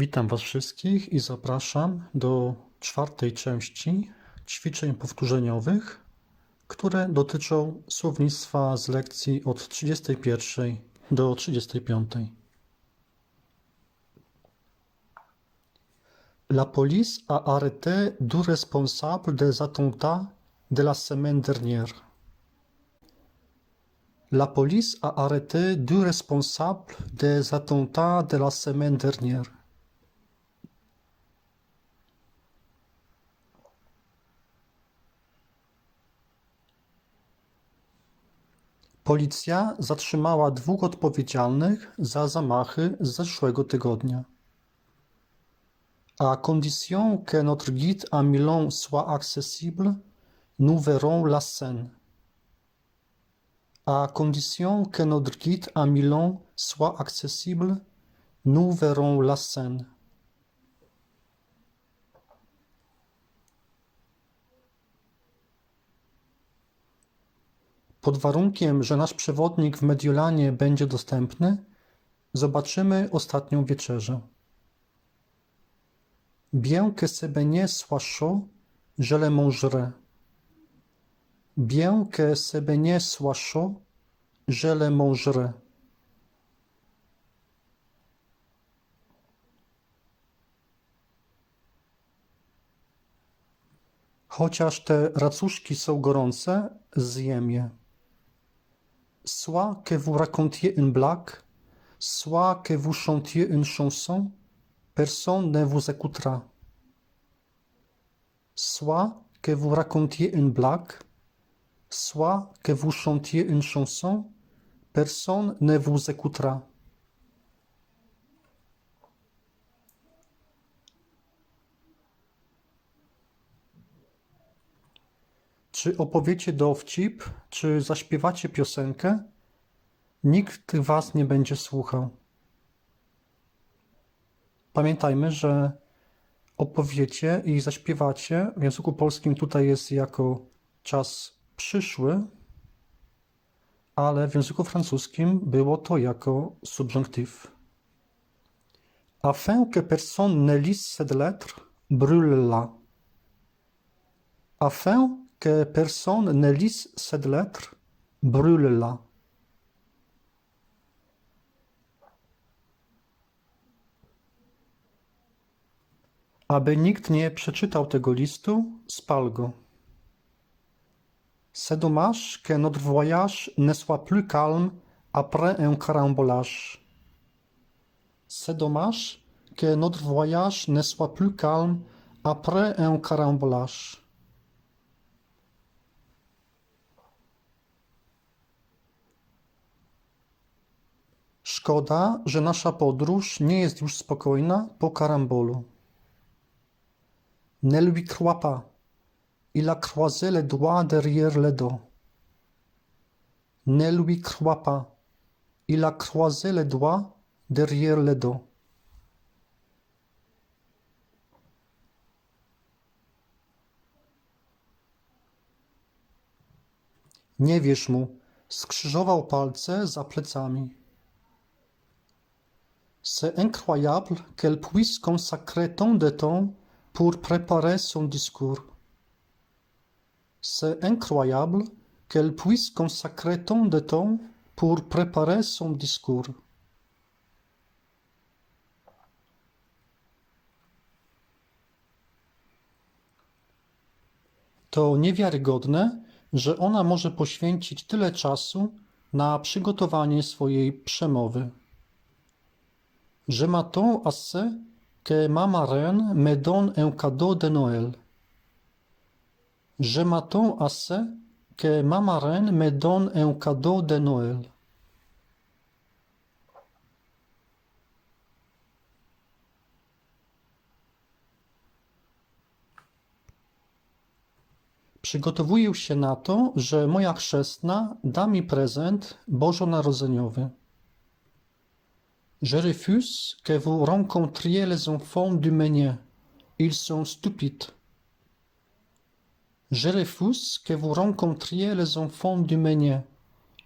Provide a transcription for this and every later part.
Witam Was wszystkich i zapraszam do czwartej części ćwiczeń powtórzeniowych, które dotyczą słownictwa z lekcji od 31 do 35. La police a arrêté deux responsables des attentats de la semaine dernière. La police a arrêté deux responsables des attentats de la semaine dernière. Policja zatrzymała dwóch odpowiedzialnych za zamachy z zeszłego tygodnia. À condition que notre guide à Milan soit accessible, nous verrons la scène. À condition que notre guide à Milan soit accessible, nous verrons la scène. Pod warunkiem, że nasz przewodnik w Mediolanie będzie dostępny, zobaczymy ostatnią wieczerzę. Bien que ce beignet soit chaud, je le mangerai. Bien que ce beignet soit chaud, je le mangerai. Chociaż te racuszki są gorące, zjem je. Soit que vous racontiez une blague, soit que vous chantiez une chanson, personne ne vous écoutera. Soit que vous racontiez une blague, soit que vous chantiez une chanson, personne ne vous écoutera. Czy opowiecie dowcip, czy zaśpiewacie piosenkę? Nikt was nie będzie słuchał. Pamiętajmy, że opowiecie i zaśpiewacie. W języku polskim tutaj jest jako czas przyszły, ale w języku francuskim było to jako subjonctif. Afin que personne ne lise cette lettre, brûle-la. Afin que personne ne lise cette lettre, brûle-la. Aby nikt nie przeczytał tego listu, spal go. C'est dommage que notre voyage ne soit plus calme après un carambolage. C'est dommage que notre voyage ne soit plus calme après un carambolage. Szkoda, że nasza podróż nie jest już spokojna po karambolu. Ne lui crois pas. Il a croisé les doigts derrière le dos. Ne lui crois pas. Il a croisé les doigts derrière le dos. Nie wierz mu, skrzyżował palce za plecami. C'est incroyable qu'elle puisse consacrer tant de temps pour préparer son discours. C'est incroyable qu'elle puisse consacrer tant de temps pour préparer son discours. To niewiarygodne, że ona może poświęcić tyle czasu na przygotowanie swojej przemowy. Je m'attends à ce que ma marraine me donne un cadeau de Noël. Je m'attends à ce que ma marraine me donne un cadeau de Noël. Przygotowuję się na to, że moja chrzestna da mi prezent bożonarodzeniowy. Je refuse que vous rencontriez les enfants du Ménien. Ils sont stupides. Je refuse que vous rencontriez les enfants du Ménien.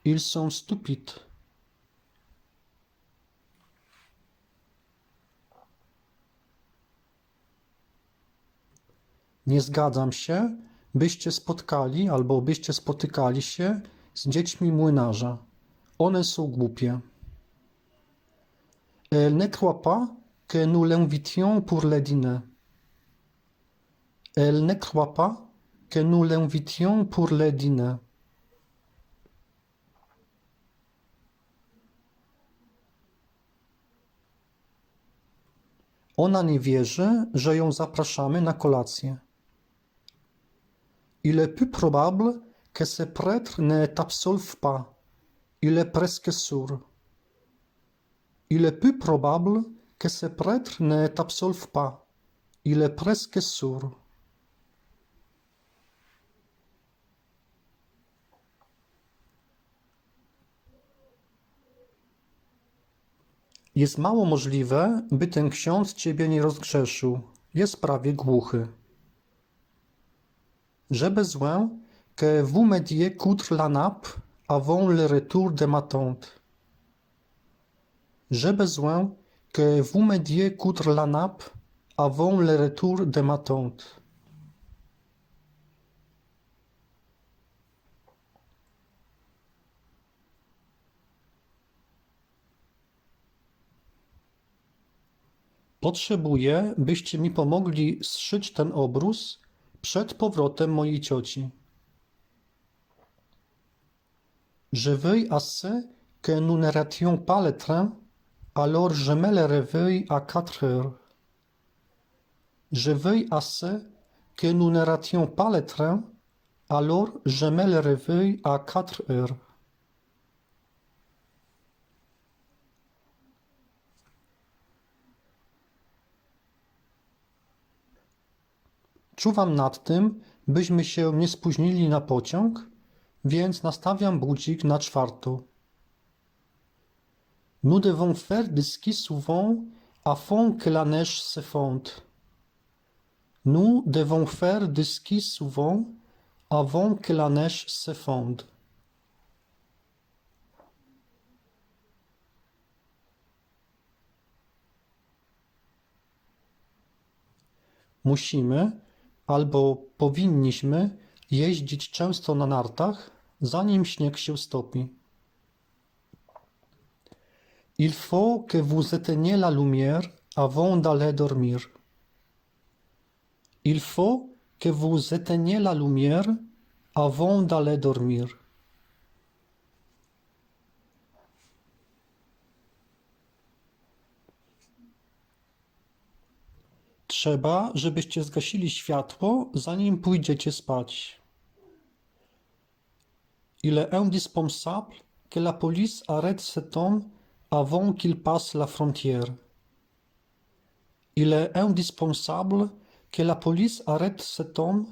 Ils sont stupides. Nie zgadzam się, byście spotkali albo byście spotykali się z dziećmi młynarza. One są głupie. Elle ne croit pas que nous l'invitions pour le dîner. Elle ne croit pas que nous l'invitions pour le dîner. Ona nie wierzy, że ją zapraszamy na kolację. Il est peu probable que ce prêtre ne t'absolve pas. Il est presque sûr. Il est probable que ce prêtre ne t'absolve pas. Il est presque sûr. Jest mało możliwe, by ten ksiądz ciebie nie rozgrzeszył. Jest prawie głuchy. J'ai besoin que vous m'aidiez coudre la nappe avant le retour de ma tante. J'ai besoin que vous m'aidiez coudre la nappe avant le retour de ma tante. Potrzebuję, byście mi pomogli zszyć ten obrus przed powrotem mojej cioci. Je veille assez que nous ne rations pas le train, alors je mets le réveil à quatre heures. Je veille assez que nous ne rations pas le train, alors je mets le réveil à quatre heures. Czuwam nad tym, byśmy się nie spóźnili na pociąg, więc nastawiam budzik na czwartą. Nous devons faire du ski souvent afin que la neige se fonde. Nous devons faire du ski souvent avant que la neige se fonde. Musimy albo powinniśmy jeździć często na nartach, zanim śnieg się stopi. Il faut que vous éteigniez la lumière avant d'aller dormir. Il faut que vous éteigniez la lumière avant d'aller dormir. Trzeba, żebyście zgasili światło, zanim pójdziecie spać. Il est indispensable que la police arrête cet homme avant qu'il passe la frontière. Il est indispensable que la police arrête cet homme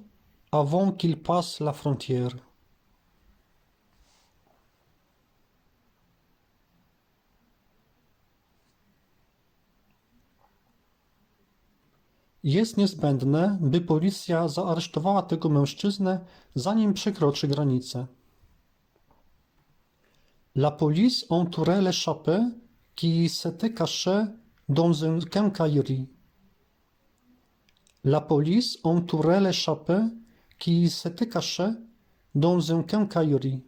avant qu'il passe la frontière. Jest niezbędne, by policja zaaresztowała tego mężczyznę, zanim przekroczy granicę. La police entourait l'échappée qui s'était caché dans une quincaillerie. La police entourait qui s'était dans une quincaillerie.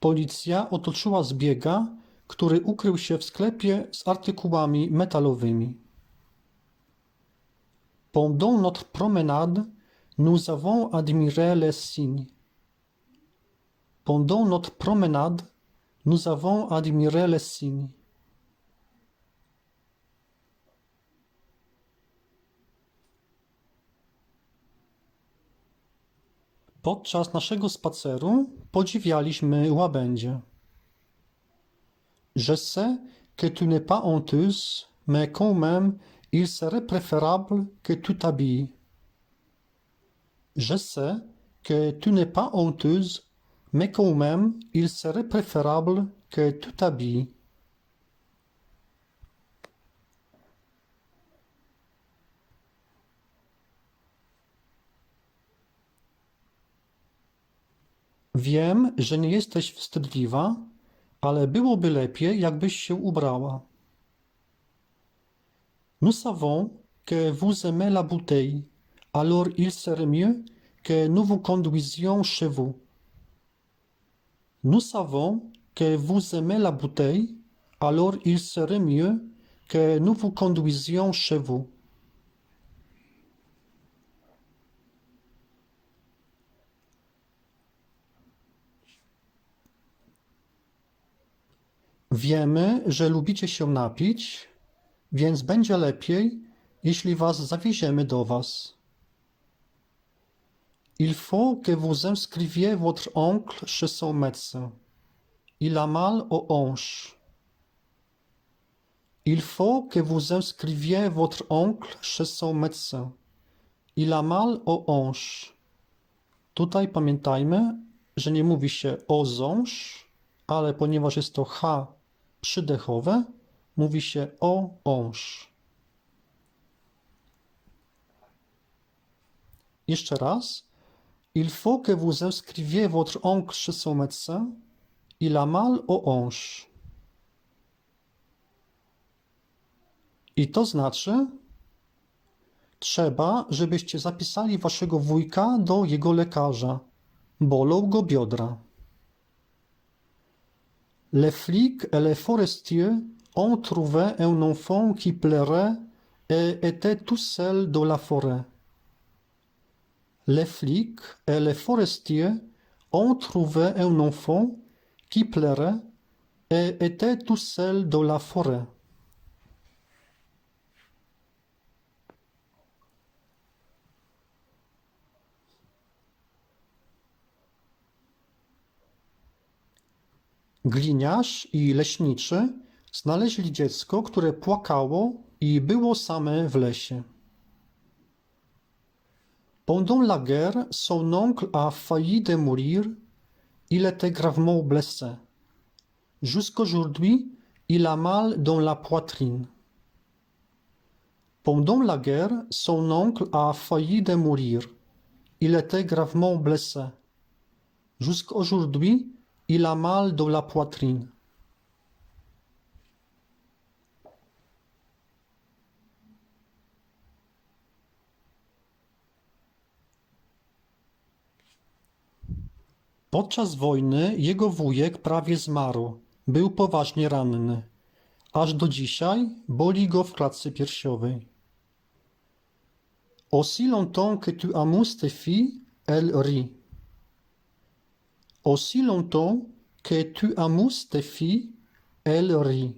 Policja otoczyła zbiega, który ukrył się w sklepie z artykułami metalowymi. Pendant notre promenade, nous avons admiré les signes. Pendant notre promenade, nous avons admiré les signes. Podczas naszego spaceru podziwialiśmy łabędzie. Je sais que tu n'es pas honteuse, mais quand même, il serait préférable que tu t'habilles. Je sais que tu n'es pas honteuse, mais quand même, il serait préférable que tu t'habilles. Wiem, że nie jesteś wstydliwa, ale byłoby lepiej, jakbyś się ubrała. Nous savons que vous aimez la bouteille, alors il serait mieux que nous vous conduisions chez vous. Nous savons que vous aimez la bouteille, alors il serait mieux que nous vous conduisions chez vous. Wiemy, że lubicie się napić, więc będzie lepiej, jeśli was zawieziemy do was. Il faut que vous inscriviez votre oncle chez son médecin. Il a mal aux hanches. Il faut que vous inscriviez votre oncle chez son médecin. Il a mal aux hanches. Tutaj pamiętajmy, że nie mówi się o ząż, ale ponieważ jest to H przydechowe, mówi się o ąż. Jeszcze raz. Il faut que vous inscriviez votre oncle chez son médecin. Il a mal aux hanches. I to znaczy, trzeba, żebyście zapisali waszego wujka do jego lekarza. Bolą go biodra. Les flics et les forestiers ont trouvé un enfant qui pleurait et était tout seul dans la forêt. Les flics et les forestiers ont trouvé un enfant qui pleurait et était tout seul dans la forêt. Gliniarz i leśniczy znaleźli dziecko, które płakało i było same w lesie. Pendant la guerre, son oncle a failli de mourir. Il était gravement blessé. Jusqu'aujourd'hui, il a mal dans la poitrine. Pendant la guerre, son oncle a failli de mourir. Il était gravement blessé. Jusqu'aujourd'hui, il a mal dans la poitrine. Podczas wojny jego wujek prawie zmarł. Był poważnie ranny. Aż do dzisiaj boli go w klatce piersiowej. Aussi longtemps que tu amuses tes filles, elles rient. Aussi longtemps que tu amuses tes filles, elles rient.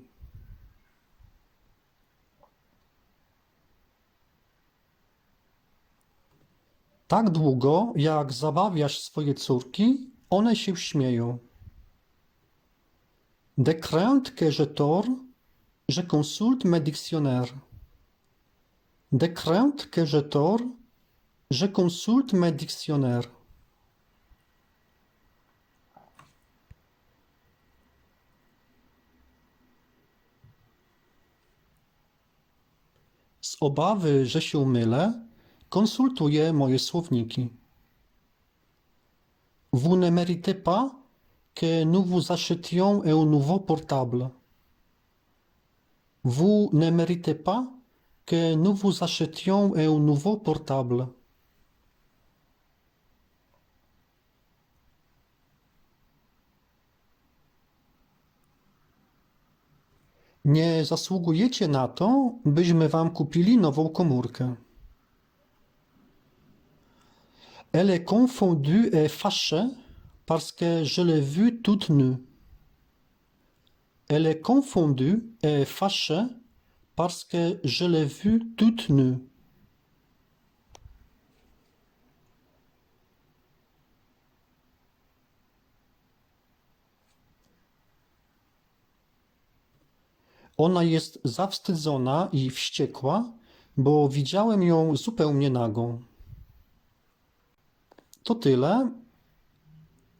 Tak długo, jak zabawiasz swoje córki, one się śmieją. De crainte que je tord, je consulte mes dictionnaires. De crainte que je tord, je consulte mes dictionnaires. Z obawy, że się mylę, konsultuję moje słowniki. Vous ne méritez pas que nous vous achetions un nouveau portable. Vous ne méritez pas que nous vous achetions un nouveau portable. Nie zasługujecie na to, byśmy wam kupili nową komórkę. Elle est confondue et fâchée parce que je l'ai vue toute nue. Elle est confondue et fâchée parce que je l'ai vue toute nue. Ona jest zawstydzona i wściekła, bo widziałem ją zupełnie nagą. To tyle.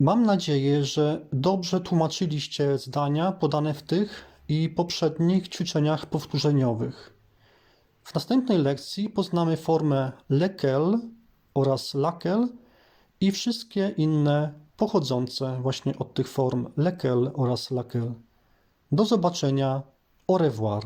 Mam nadzieję, że dobrze tłumaczyliście zdania podane w tych i poprzednich ćwiczeniach powtórzeniowych. W następnej lekcji poznamy formę lekel oraz lakel i wszystkie inne pochodzące właśnie od tych form lequel oraz laquelle. Do zobaczenia, au revoir.